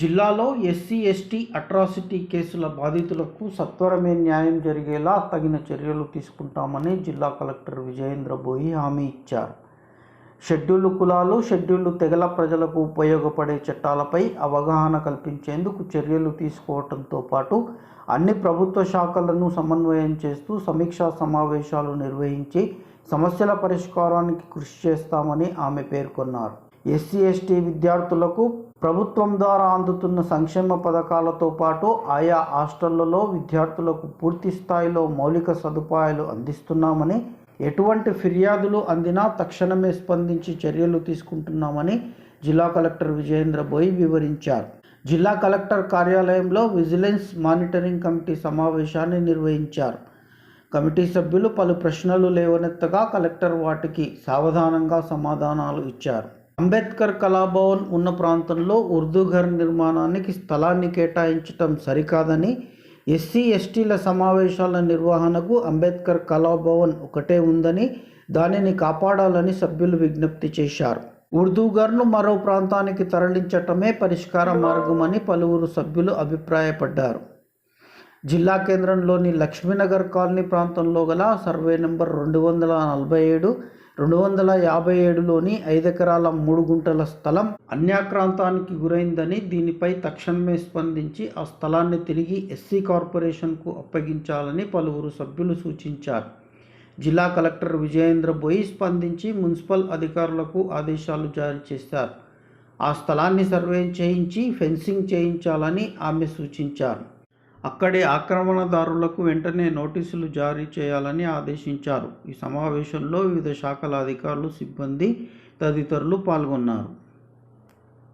జిల్లాలో SC ST atrocity కేసుల బాధితులకు సత్వరమే న్యాయం జరిగేలా తగిన చర్యలు తీసుకుంటామని జిల్లా కలెక్టర్ విజయేంద్ర బోయి హామీ ఇచ్చారు. షెడ్యూల్డ్ కులాలు షెడ్యూల్డ్ తెగల ప్రజలకు ఉపయోగపడే చట్టాలపై అవగాహన కల్పించేందుకు చర్యలు తీసుకోవడంతో పాటు అన్ని ప్రభుత్వ శాఖలను సమన్వయం చేస్తూ సమీక్షా సమావేశాలు నిర్వహించి సమస్యల పరిష్కారానికి కృషి చేస్తామని ఆమె పేర్కొన్నారు. ఎస్సీ ఎస్టీ విద్యార్థులకు ప్రభుత్వం ద్వారా అందుతున్న సంక్షేమ పథకాలతో పాటు ఆయా హాస్టళ్ళలో విద్యార్థులకు పూర్తి స్థాయిలో మౌలిక సదుపాయాలు అందిస్తున్నామని ఎటువంటి ఫిర్యాదులు అందినా తక్షణమే స్పందించి చర్యలు తీసుకుంటున్నామని జిల్లా కలెక్టర్ విజయేంద్ర బోయి వివరించారు. జిల్లా కలెక్టర్ కార్యాలయంలో విజిలెన్స్ మానిటరింగ్ కమిటీ సమావేశాన్ని నిర్వహించారు. కమిటీ సభ్యులు పలు ప్రశ్నలు లేవనెత్తగా కలెక్టర్ వాటికి సావధానంగా సమాధానాలు ఇచ్చారు. అంబేద్కర్ కళాభవన్ ఉన్న ప్రాంతంలో ఉర్దూ ఘర్ నిర్మాణానికి స్థలాన్ని కేటాయించటం సరికాదని ఎస్సీ ఎస్టీల సమావేశాల నిర్వహణకు అంబేద్కర్ కళాభవన్ ఒకటే ఉందని దానిని కాపాడాలని సభ్యులు విజ్ఞప్తి చేశారు. ఉర్దూగర్ను మరో ప్రాంతానికి తరలించటమే పరిష్కార మార్గమని పలువురు సభ్యులు అభిప్రాయపడ్డారు. జిల్లా కేంద్రంలోని లక్ష్మీనగర్ కాలనీ ప్రాంతంలో గల సర్వే నెంబర్ రెండు వందల నలభై ఏడు రెండు వందల యాభై ఏడులోని ఐదెకరాల మూడు గుంటల స్థలం అన్యాక్రాంతానికి గురైందని దీనిపై తక్షణమే స్పందించి ఆ స్థలాన్ని తిరిగి ఎస్సీ కార్పొరేషన్కు అప్పగించాలని పలువురు సభ్యులు సూచించారు. జిల్లా కలెక్టర్ విజయేంద్ర బోయి స్పందించి మున్సిపల్ అధికారులకు ఆదేశాలు జారీ చేశారు. ఆ స్థలాన్ని సర్వే చేయించి ఫెన్సింగ్ చేయించాలని ఆమె సూచించారు. అక్కడి ఆక్రమణదారులకు వెంటనే నోటీసులు జారీ చేయాలని ఆదేశించారు. ఈ సమావేశంలో వివిధ శాఖల అధికారులు సిబ్బంది తదితరులు పాల్గొన్నారు.